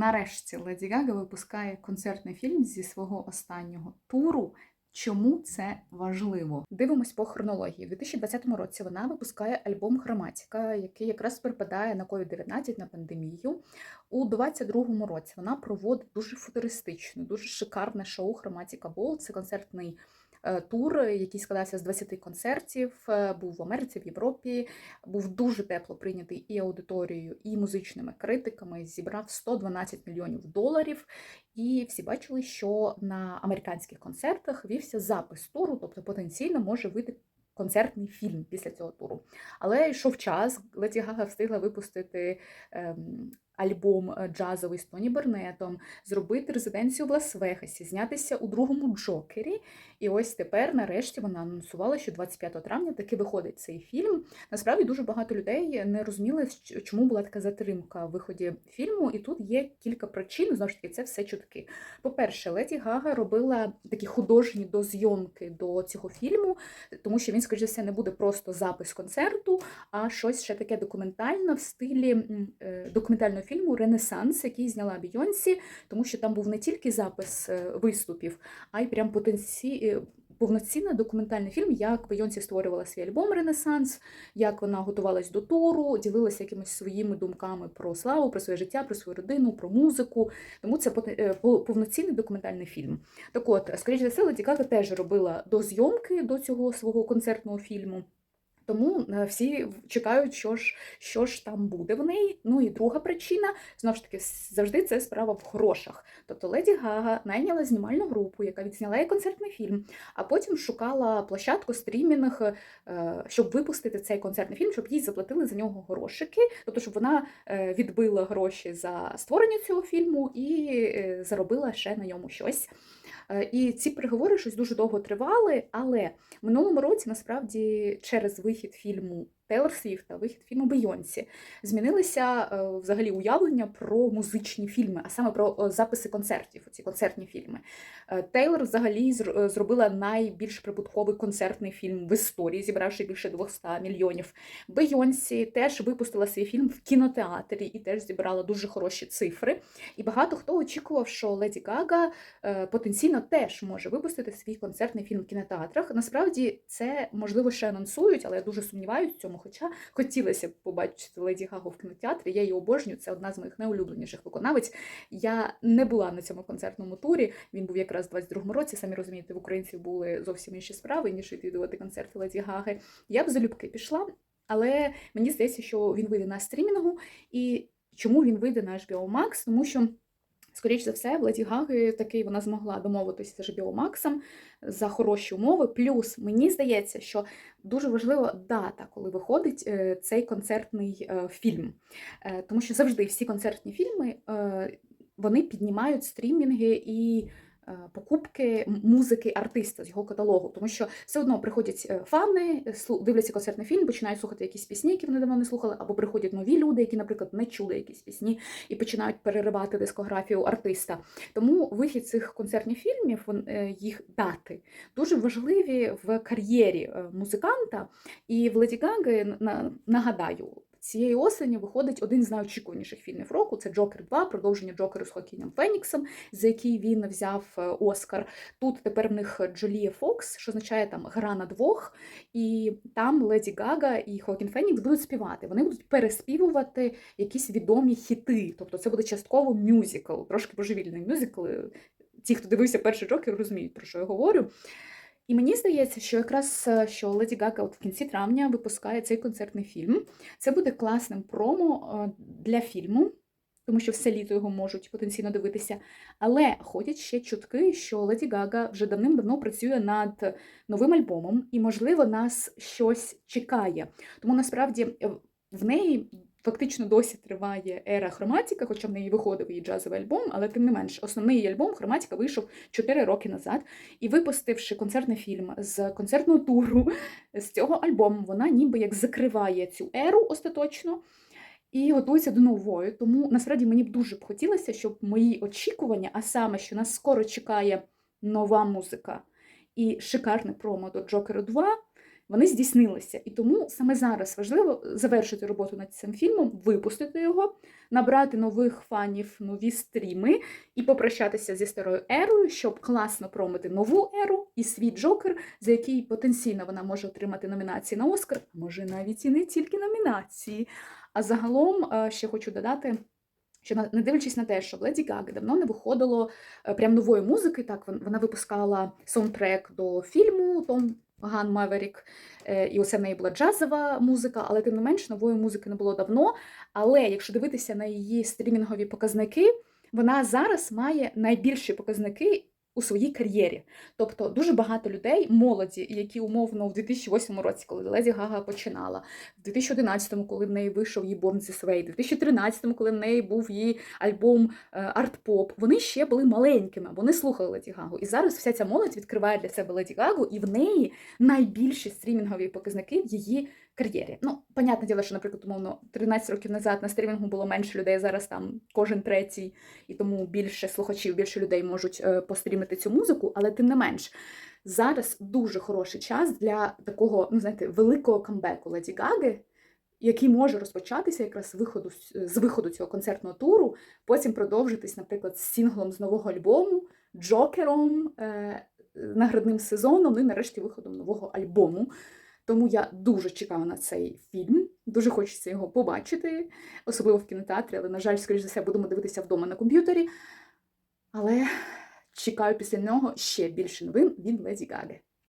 Нарешті Леді Гага випускає концертний фільм зі свого останнього туру. Чому це важливо? Дивимось по хронології. У 2020 році вона випускає альбом Хроматіка, який якраз припадає на COVID-19, на пандемію. У 2022 році вона проводить дуже футуристичне, дуже шикарне шоу Хроматіка Бол. Це концертний тур, який складався з 20 концертів. е, Був в Америці, в Європі. Був дуже тепло прийнятий і аудиторією, і музичними критиками. Зібрав 112 мільйонів доларів. І всі бачили, що на американських концертах вівся запис туру, тобто потенційно може вийти концертний фільм після цього туру. Але йшов час, Леді Гага встигла випустити ем, альбом е, джазовий з Тоні Бернетом, зробити резиденцію в Лас-Вегасі, знятися у другому Джокері. І ось тепер, нарешті, вона анонсувала, що 25 травня таки виходить цей фільм. Насправді дуже багато людей не розуміли, чому була така затримка в виході фільму, і тут є кілька причин. Знову ж таки, це все чутки. По-перше, Леді Гага робила такі художні дозйомки до цього фільму, тому що він, за все, не буде просто запис концерту, а щось ще таке документальне в стилі е, документального фільму Ренесанс, який зняла Бійонсі, тому що там був не тільки запис е, виступів, а й прям потенці... е, повноцінний документальний фільм, як Бейонсі створювала свій альбом Ренесанс, як вона готувалась до туру, ділилася якимись своїми думками про славу, про своє життя, про свою родину, про музику. Тому це е, повноцінний документальний фільм. Так от, скоріш за все, Леді Гага теж робила дозйомки до цього свого концертного фільму. Тому е, всі чекають, що ж, що ж там буде в неї. Ну і друга причина знову ж таки завжди це справа в грошах. Тобто Леді Гага найняла знімальну групу, яка відзняла їй концертний фільм, а потім шукала площадку стрімінг, е, щоб випустити цей концертний фільм, щоб їй заплатили за нього грошики, тобто щоб вона е, відбила гроші за створення цього фільму і заробила ще на ньому щось. І ці переговори щось дуже довго тривали, але в минулому році насправді через вихід фільму Тейлор Свіфт та вихід фільму Бейонсі змінилися е, взагалі уявлення про музичні фільми, а саме про е, записи концертів, ці концертні фільми. Е, Тейлор взагалі зробила найбільш прибутковий концертний фільм в історії, зібравши більше 200 мільйонів. Бейонсі теж випустила свій фільм в кінотеатрі і теж зібрала дуже хороші цифри. І багато хто очікував, що Леді Гага потенційно теж може випустити свій концертний фільм в кінотеатрах. Насправді це можливо ще анонсують, але я дуже сумніваюся в цьому. Хоча хотілося б побачити Леді Гагу в кінотеатрі. Я її обожнюю. Це одна з моїх найулюбленіших виконавець. Я не була на цьому концертному турі. Він був якраз у 22-му році. Самі розумієте, в українців були зовсім інші справи, ніж відвідувати концерти Леді Гаги. Я б залюбки пішла, але мені здається, що він вийде на стрімінгу. І чому він вийде на HBO Max? Тому що. Скоріше за все, в Леді Гаги такий вона змогла домовитися з HBO Max за хороші умови. Плюс мені здається, що дуже важлива дата, коли виходить е, цей концертний е, фільм. Е, Тому що завжди всі концертні фільми вони піднімають стрімінги і. Е, Покупки музики артиста з його каталогу, тому що все одно приходять е, фани, слу- дивляться концертний фільм, починають слухати якісь пісні, які вони давно не слухали, або приходять нові люди, які, наприклад, не чули якісь пісні, і починають переривати дискографію артиста. Тому вихід цих концертних фільмів, е, їх дати дуже важливі в кар'єрі е, музиканта. І в Леді Гаги, на- нагадаю, цієї осені виходить один з найочікуваніших фільмів року. Це Джокер 2, продовження Джокеру з Хокіном Феніксом, за який він взяв е, Оскар. Тут тепер в них Джолія Фокс, що означає там гра на двох. І там Леді Гага і Хокін Фенікс будуть співати. Вони будуть переспівувати якісь відомі хіти. Тобто це буде частково мюзикл, трошки божевільний мюзикл. Ті, хто дивився перший Джокер, розуміють, про що я говорю. І мені здається, що якраз що Леді Гага от в кінці травня випускає цей концертний фільм. Це буде класним промо для фільму, тому що все літо його можуть потенційно дивитися. Але ходять ще чутки, що Леді Гага вже давним-давно працює над новим альбомом, і, можливо, нас щось чекає. Тому насправді е, в неї. Фактично досі триває ера хроматіка, хоча в неї виходив її джазовий альбом, але тим не менш, основний альбом Хроматіка вийшов 4 роки назад. І випустивши концертний фільм з концертного туру з цього альбому, вона ніби як закриває цю еру остаточно і готується до нової. Тому насправді мені б дуже б хотілося, щоб мої очікування, а саме, що нас скоро чекає нова музика і шикарне промо до Джокеру 2, вони здійснилися. І тому саме зараз важливо завершити роботу над цим фільмом, випустити його, набрати нових фанів, нові стріми і попрощатися зі старою ерою, щоб класно промити нову еру і свій Джокер, за який потенційно вона може отримати номінації на Оскар, може навіть і не тільки номінації. А загалом е, ще хочу додати. Що не дивлячись на те, що в Леді Гаги давно не виходило е, прям нової музики, так вона випускала саундтрек до фільму Том Ган Маверік, е, і усе в неї була джазова музика, але тим не менш нової музики не було давно. Але якщо дивитися на її стрімінгові показники, вона зараз має найбільші показники у своїй кар'єрі. Тобто дуже багато людей, молоді, які умовно в 2008 році, коли Леді Гага починала, в 2011, коли в неї вийшов її Born This Way, в 2013, коли в неї був її альбом е, арт-поп, вони ще були маленькими, вони слухали Леді Гагу. І зараз вся ця молодь відкриває для себе Леді Гагу, і в неї найбільші стрімінгові показники її кар'єрі. Ну, понятне діло, що, наприклад, умовно, 13 років назад на стрімінгу було менше людей, зараз там кожен третій, і тому більше слухачів, більше людей можуть е, пострімити цю музику, але тим не менш. Зараз дуже хороший час для такого, ну знаєте, великого камбеку Леді Гаги, який може розпочатися якраз з виходу з виходу цього концертного туру, потім продовжитись, наприклад, з сінглом з нового альбому, Джокером, е, наградним сезоном, ну і нарешті виходом нового альбому. Тому я дуже чекаю на цей фільм, дуже хочеться його побачити, особливо в кінотеатрі, але, на жаль, скоріш за все, будемо дивитися вдома на комп'ютері. Але чекаю після нього ще більше новин від Леді Гаги.